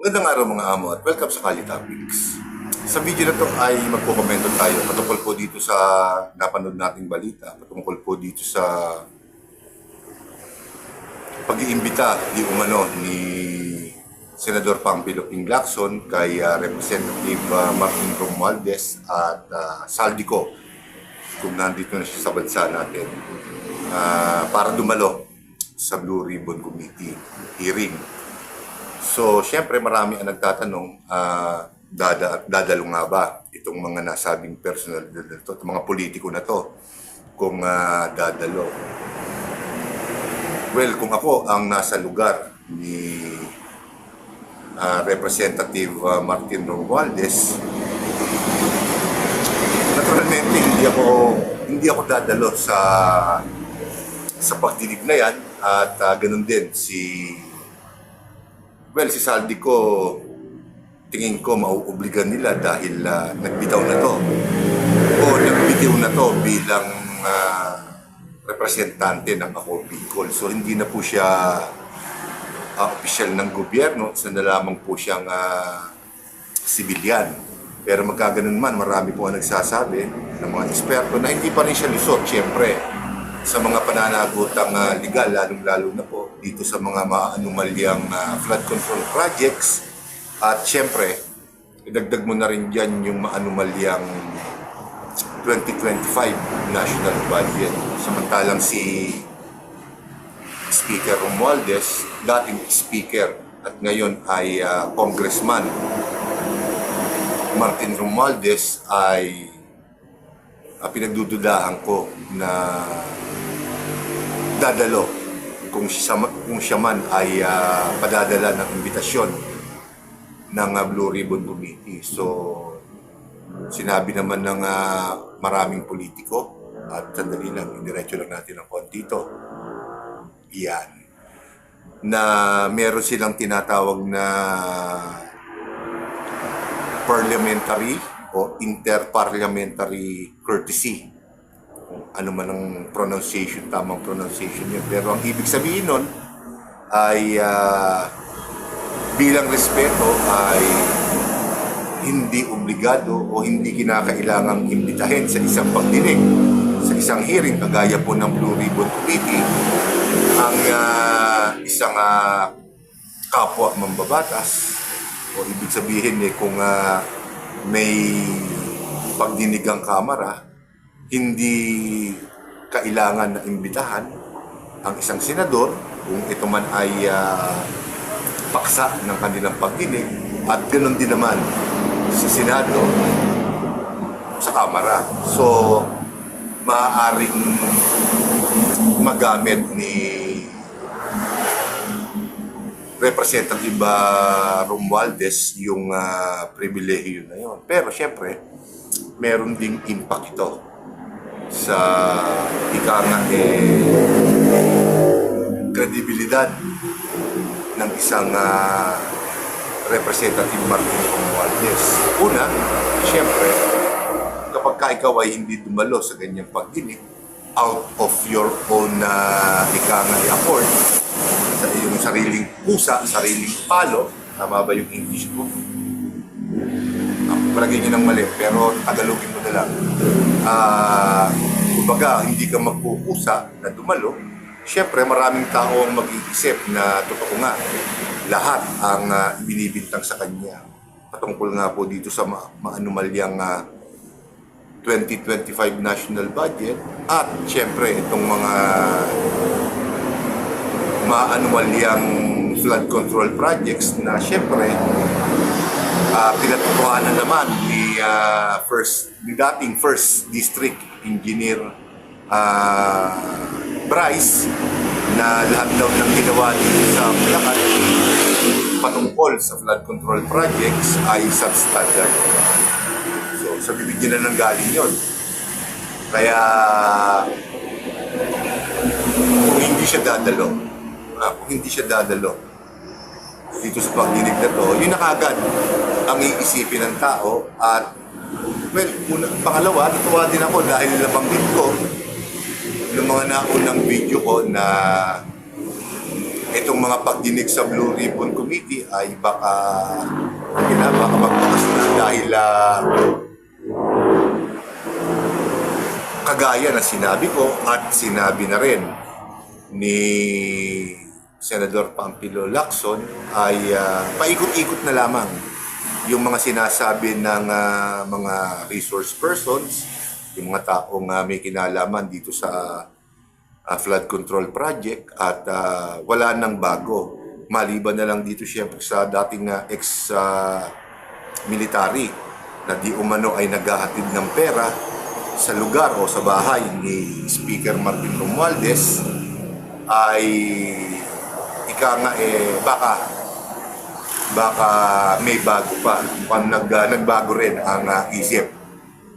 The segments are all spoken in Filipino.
Magandang araw mga amo at welcome sa Kali Topics. Sa video na to ay magkukomento tayo patungkol po dito sa napanood nating balita, patungkol po dito sa pag-iimbita di umano ni Senador Pampilo Ping Lacson kay ah, Representative ah, Martin Romualdez at uh, Saldico kung nandito na siya sa bansa natin ah, para dumalo sa Blue Ribbon Committee hearing. So, syempre marami ang nagtatanong, ah, dada, dadalo nga ba itong mga nasabing personal na to, itong mga politiko na to, kung ah, dadalo. Well, kung ako ang nasa lugar ni ah, Representative ah, Martin Romualdez, naturalmente hindi ako hindi ako dadalo sa sa pagdinig na yan at ah, ganun din si Well, si Saldi ko, tingin ko mauobligan nila dahil ah, nagbitaw na to. O nagbitiw na to bilang ah, representante ng ako Bicol. So hindi na po siya ah, opisyal ng gobyerno, sa na po siyang ah, sibilyan. Pero magkaganon man, marami po ang nagsasabi ng mga eksperto na hindi pa rin siya lusot, syempre sa mga pananagutang uh, legal, lalong-lalo na po dito sa mga maanumalyang uh, flood control projects. At syempre, idagdag mo na rin dyan yung maanumalyang 2025 national budget. Samantalang si Speaker Romualdez, dating speaker at ngayon ay uh, congressman Martin Romualdez ay uh, pinagdududahan ko na dadalo kung siya, kung siya man ay ah, padadala ng imbitasyon ng ah, Blue Ribbon Committee. So, sinabi naman ng ah, maraming politiko at sandali lang, indiretso lang natin ang konti ito. Yan. Na meron silang tinatawag na parliamentary o interparliamentary courtesy ano man ang pronunciation, tamang pronunciation yun. Pero ang ibig sabihin nun ay ah, bilang respeto ay hindi obligado o hindi kinakailangang imbitahin sa isang pagdinig sa isang hearing kagaya po ng Blue Ribbon Committee ang ah, isang ah, kapwa mambabatas o ibig sabihin eh kung ah, may pagdinig ang kamara hindi kailangan na imbitahan ang isang senador kung ito man ay ah, paksa ng kanilang pagdinig at ganoon din naman sa Senado sa Kamara. So, maaaring magamit ni Representative uh, Romualdez yung uh, pribilehiyo na yon. Pero syempre, meron ding impact ito sa ika nga eh, kredibilidad ng isang ah, representative Martin Romualdez. Una, syempre, kapag ka ikaw ay hindi dumalo sa ganyang pagdinig, out of your own uh, ika nga accord, sa iyong sariling pusa, sariling palo, tama ba yung English ko? palagay niyo ng mali, pero tagalogin mo na lang. Ah, kumbaga, hindi ka magkukusa na dumalo, syempre maraming tao ang mag-iisip na totoo nga, lahat ang uh, binibintang sa kanya. Patungkol nga po dito sa ma- maanumalyang ah, 2025 national budget at syempre itong mga maanumalyang flood control projects na syempre uh, pinatutuhanan naman ni ah, first ni dating first district engineer ah, Bryce na lahat daw ng ginawa dito sa Bulacan patungkol sa flood control projects ay substandard. So, sa bibig niya na ng galing yon. Kaya, kung hindi siya dadalo, ah, kung hindi siya dadalo, dito sa pagdinig na to, yun na kagad ang iisipin ng tao at well, una, pangalawa, natuwa din ako dahil nabanggit ko ng mga naunang video ko na itong mga pagdinig sa Blue Ribbon Committee ay baka na, baka magbukas na dahil ah, kagaya na sinabi ko at sinabi na rin ni Senador Pampilo Lacson ay ah, paikot-ikot na lamang yung mga sinasabi ng ah, mga resource persons, yung mga taong ah, may kinalaman dito sa ah, flood control project at ah, wala nang bago. Maliban na lang dito siyempre sa dating ah, ex ah, military na di umano ay naghahatid ng pera sa lugar o sa bahay ni Speaker Martin Romualdez ay ika nga eh baka baka may bago pa mukhang nag, ah, nagbago rin ang ah, isip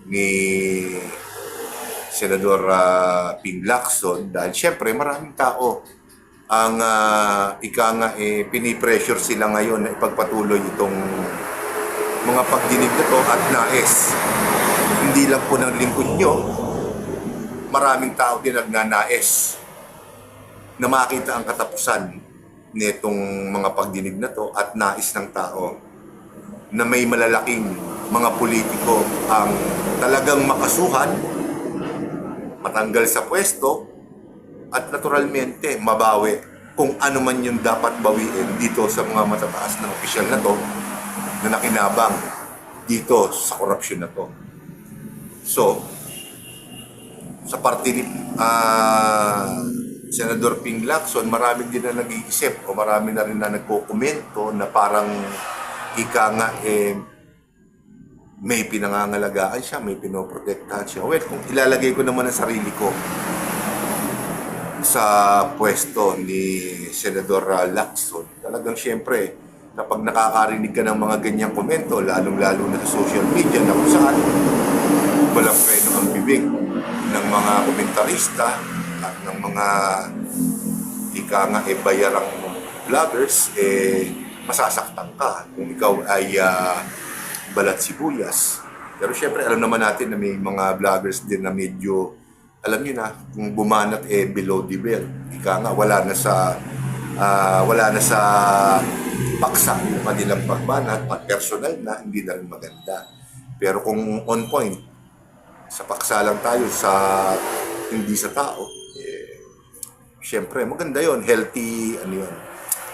ni Senador ah, Ping Lacson. Dahil syempre maraming tao ang ah, ika nga eh pinipressure sila ngayon na ipagpatuloy itong mga pagdinig na to at nais. Hindi lang po ng lingkod nyo. Maraming tao din nagnanais na makita ang katapusan nitong mga pagdinig na to at nais ng tao na may malalaking mga politiko ang talagang makasuhan, matanggal sa pwesto, at naturalmente mabawi kung ano man yung dapat bawiin dito sa mga matataas na opisyal na to na nakinabang dito sa korupsyon na to. So, sa parte ni ah, Senador Ping Lacson, marami din na nag-iisip o marami na rin na nagkokomento na parang ika nga eh, may pinangangalagaan siya, may pinoprotektahan siya. Well, kung ilalagay ko naman ang sarili ko sa pwesto ni Senador Lacson, talagang siyempre, kapag nakakarinig ka ng mga ganyang komento, lalong-lalo na sa social media na kung saan walang preno ang bibig ng mga komentarista mga ika nga eh bayarang vloggers eh masasaktan ka kung ikaw ay ah, balat sibuyas. Pero syempre alam naman natin na may mga vloggers din na medyo alam niyo na kung bumanat eh below the belt. Ika nga wala na sa ah, wala na sa paksa yung kanilang pagbanat at personal na hindi na rin maganda. Pero kung on point, sa paksa lang tayo sa hindi sa tao, syempre maganda yon healthy ano yun?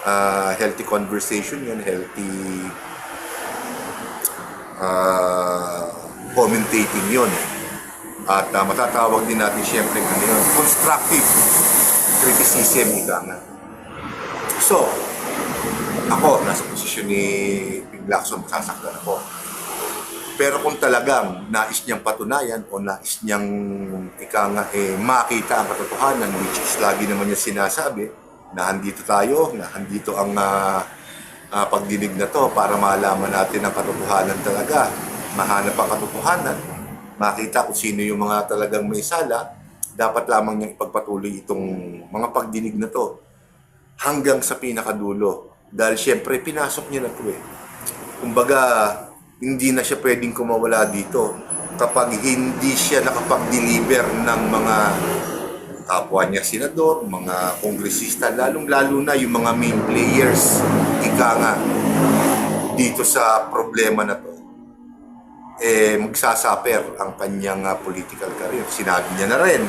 Ah, healthy conversation yun. Healthy ah, commentating yun. At ah, matatawag din natin syempre ano yun. Constructive criticism ika nga. So ako nasa posisyon ni Big Lacson masasaktan ako. Pero kung talagang nais niyang patunayan o nais niyang ika nga eh, makita ang katotohanan, which is lagi naman niya sinasabi, na andito tayo, na andito ang ah, ah, pagdinig na to para malaman natin ang katotohanan talaga, mahanap ang katotohanan, makita kung sino yung mga talagang may sala, dapat lamang niyang ipagpatuloy itong mga pagdinig na to hanggang sa pinakadulo. Dahil syempre, pinasok niya na to eh. Kumbaga, hindi na siya pwedeng kumawala dito kapag hindi siya nakapag-deliver ng mga kapwa niya senador, mga kongresista, lalong-lalo na yung mga main players, ika nga, dito sa problema na to, eh, magsasaper ang kanyang ah, political career. Sinabi niya na rin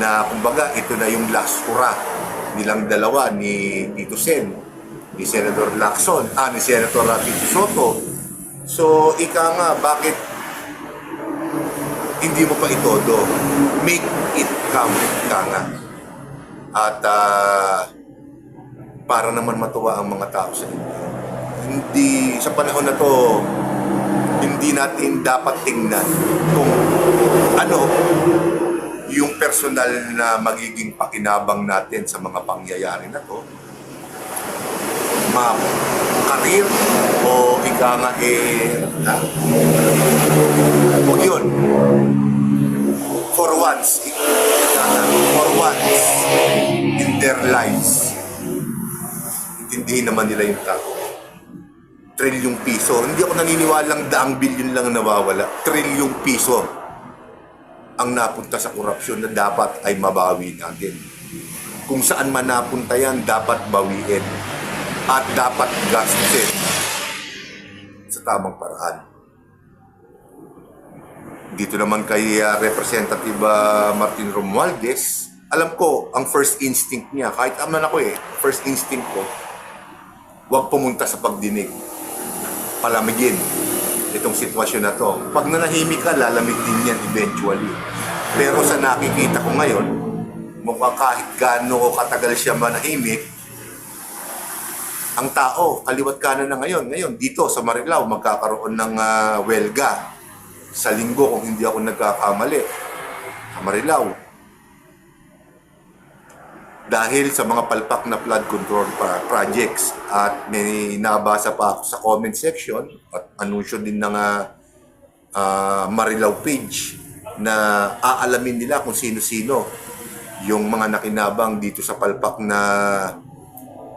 na kumbaga ito na yung last hurrah nilang dalawa ni Tito Sen, ni Senator Lacson, ah, ni Senator Tito Soto, So, ika nga, bakit hindi mo pa itodo? Make it come, ika nga. At ah, para naman matuwa ang mga tao sa inyo. Hindi, sa panahon na to, hindi natin dapat tingnan kung ano yung personal na magiging pakinabang natin sa mga pangyayari na to ma karir o ika nga eh ha? Huwag yun for once for once in their lives intindihin naman nila yung tao trilyong piso hindi ako naniniwalang daang bilyon lang nawawala trilyong piso ang napunta sa korupsyon na dapat ay mabawi natin kung saan man napunta yan, dapat bawiin. At dapat gastusin sa tamang paraan. Dito naman kay ah, Representative ah, Martin Romualdez, alam ko, ang first instinct niya, kahit aman ako eh, first instinct ko, huwag pumunta sa pagdinig. Palamigin itong sitwasyon na to. Pag nanahimik ka, lalamig din yan eventually. Pero sa nakikita ko ngayon, mukhang kahit gaano katagal siya manahimik, ang tao, kaliwat kanan na ngayon. Ngayon, dito sa Marilao, magkakaroon ng ah, welga sa linggo kung hindi ako nagkakamali. Sa Marilao. Dahil sa mga palpak na flood control projects at may nabasa pa ako sa comment section at anunsyo din ng ah, ah, Marilao page na aalamin nila kung sino-sino yung mga nakinabang dito sa palpak na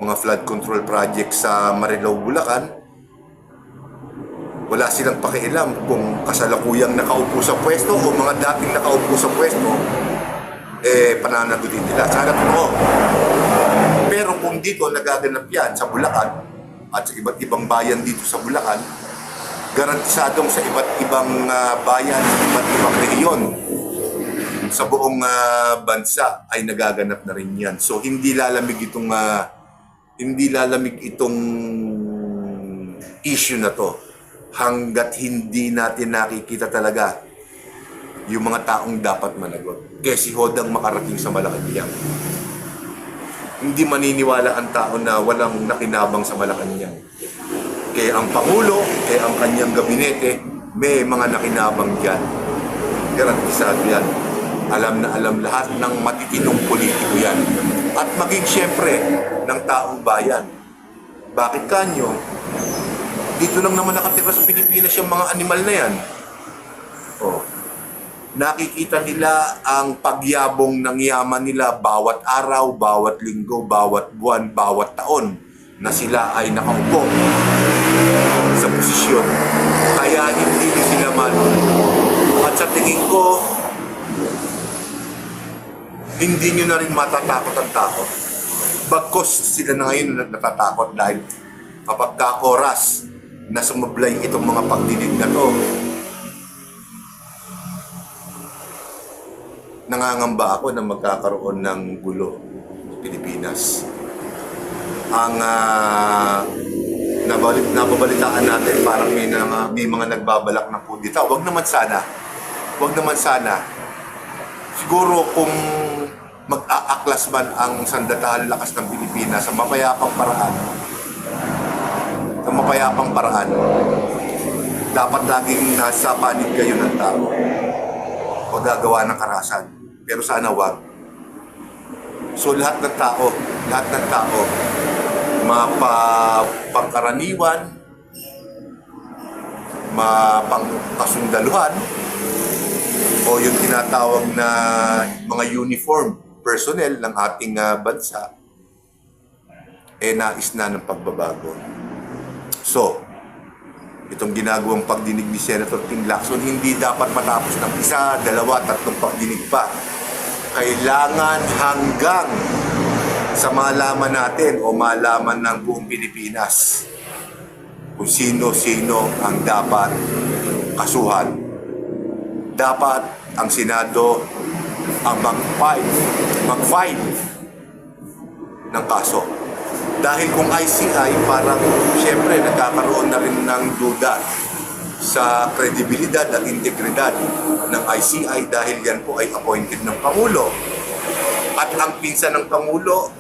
mga flood control project sa Marilao, Bulacan, wala silang pakialam kung kasalukuyang nakaupo sa pwesto o mga dating nakaupo sa pwesto, eh, pananagutin nila. Sana totoo. Pero kung dito nagaganap yan sa Bulacan at sa iba't ibang bayan dito sa Bulacan, garantisadong sa iba't ibang ah, bayan, sa iba't ibang rehiyon sa buong ah, bansa ay nagaganap na rin yan. So hindi lalamig itong ah, hindi lalamig itong issue na to hanggat hindi natin nakikita talaga yung mga taong dapat managot. Kaya si Hodang makarating sa Malacanang. Hindi maniniwala ang tao na walang nakinabang sa Malacanang. Kaya ang Pangulo, kaya ang kanyang gabinete, may mga nakinabang dyan. Garantisado yan. Alam na alam lahat ng matitinong politiko yan. At maging siyempre ng taong bayan. Bakit kanyo? Dito lang naman nakatira sa Pilipinas yung mga animal na yan. Oh. Nakikita nila ang pagyabong ng yaman nila bawat araw, bawat linggo, bawat buwan, bawat taon na sila ay nakaupo sa posisyon. Kaya hindi sila man. At sa tingin ko, hindi nyo na rin matatakot ang tao. Bagkos sila na ngayon na natatakot dahil kapag ka oras na sumablay itong mga pagdinig na to, nangangamba ako na magkakaroon ng gulo sa Pilipinas. Ang uh, nabalik, nababalitaan natin parang may, na, may mga nagbabalak ng kudita. Huwag naman sana. Huwag naman sana. Siguro kung mag-aaklas man ang sandatahan lakas ng Pilipinas sa mapayapang paraan, sa mapayapang paraan, dapat laging nasa panig kayo ng tao o gagawa ng karasan. Pero sana wag. So lahat ng tao, lahat ng tao, mapapangkaraniwan, mapangkasundaluhan, o yung tinatawag na mga uniform personnel ng ating ah, bansa, eh nais na ng pagbabago. So, itong ginagawang pagdinig ni Senator Ting Lacson, hindi dapat matapos ng isa, dalawa, tatlong pagdinig pa. Kailangan hanggang sa malaman natin o malaman ng buong Pilipinas kung sino-sino ang dapat kasuhan. Dapat ang Senado ang mag-fight, mag-fight ng kaso. Dahil kung ICI, parang siyempre nagkakaroon na rin ng duda sa kredibilidad at integridad ng ICI dahil yan po ay appointed ng Pangulo. At ang pinsan ng Pangulo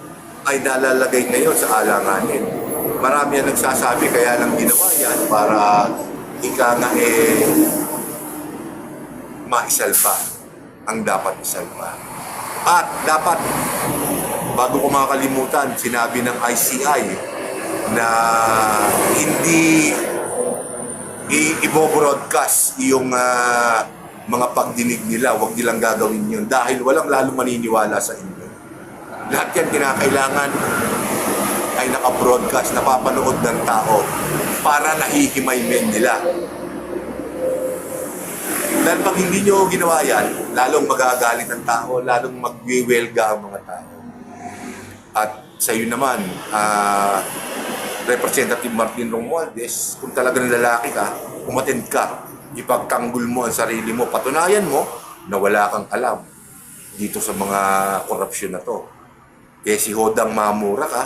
ay nalalagay ngayon sa alanganin. Marami ang nagsasabi kaya lang ginawa yan para ika nga eh maisalpa ang dapat isalpa. At dapat bago ko makakalimutan, sinabi ng ICI na hindi i-broadcast yung ah, mga pagdinig nila, huwag nilang gagawin yun dahil walang lalong maniniwala sa inyo. Lahat yan kinakailangan ay naka-broadcast, napapanood ng tao para nahihimay-men nila. Dahil pag hindi nyo ginawa yan, lalong magagalit ang tao, lalong magwiwelga ang mga tao. At sa iyo naman, ah, Representative Martin Romualdez, kung talagang lalaki ka, umatend ka, ipagtanggol mo ang sarili mo, patunayan mo na wala kang alam dito sa mga korupsyon na to. Kaya si Hodang mamura ka,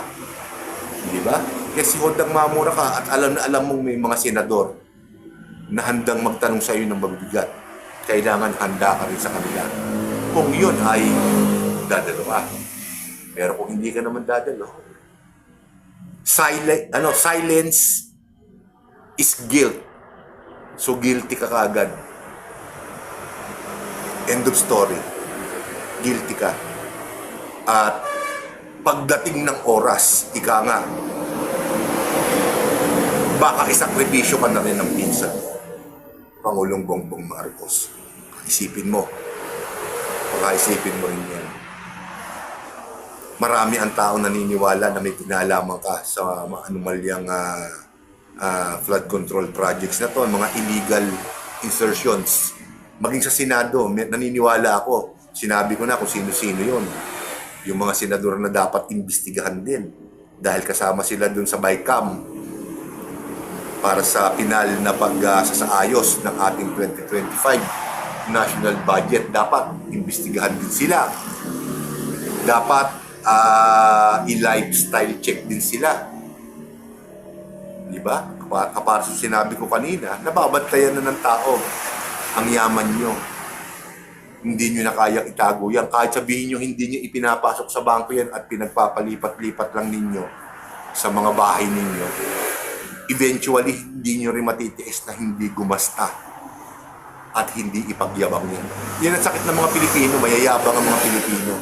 di ba? Kaya si Hodang mamura ka at alam na alam mong may mga senador na handang magtanong sa iyo ng mabibigat. Kailangan handa ka rin sa kanila. Kung yun ay dadalo ka. Pero kung hindi ka naman dadalo, silent, ano, silence is guilt. So guilty ka kaagad. End of story. Guilty ka. At pagdating ng oras, ika nga, baka isakripisyo ka na rin ng pinsan. Pangulong Bongbong Marcos. Isipin mo. Baka isipin mo rin yan. Marami ang tao naniniwala na may pinalaman ka sa mga anomalyang ah, ah, flood control projects na to, mga illegal insertions. Maging sa Senado, naniniwala ako. Sinabi ko na kung sino-sino yon Yung mga senador na dapat imbestigahan din. Dahil kasama sila dun sa BICAM para sa pinal na pagsasaayos ng ating 2025 national budget. Dapat imbestigahan din sila. Dapat ah, i-lifestyle check din sila. Di ba? Kapa- Kapara sa sinabi ko kanina, nababantayan na ng tao ang yaman nyo. Hindi nyo na kayang itago yan. Kahit sabihin nyo hindi nyo ipinapasok sa bangko yan at pinagpapalipat-lipat lang ninyo sa mga bahay ninyo. Eventually, hindi nyo rin matitiis na hindi gumasta at hindi ipagyabang yan. Yan ang sakit ng mga Pilipino, mayayabang ang mga Pilipino.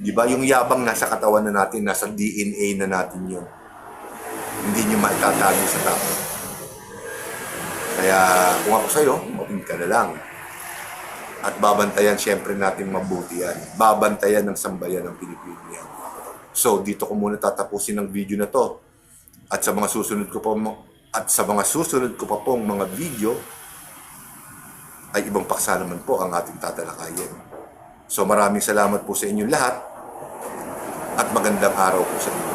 Di ba? Yung yabang nasa katawan na natin, nasa DNA na natin yun. Hindi nyo maitatago sa tao. Kaya kung ako sa'yo, mapinig ka na lang. At babantayan siyempre natin mabuti yan. Babantayan ng sambayan ng Pilipino yan. So, dito ko muna tatapusin ang video na to. At sa mga susunod ko pa at sa mga susunod ko pa pong mga video ay ibang paksa naman po ang ating tatalakayin. So maraming salamat po sa inyong lahat at magandang araw po sa inyo.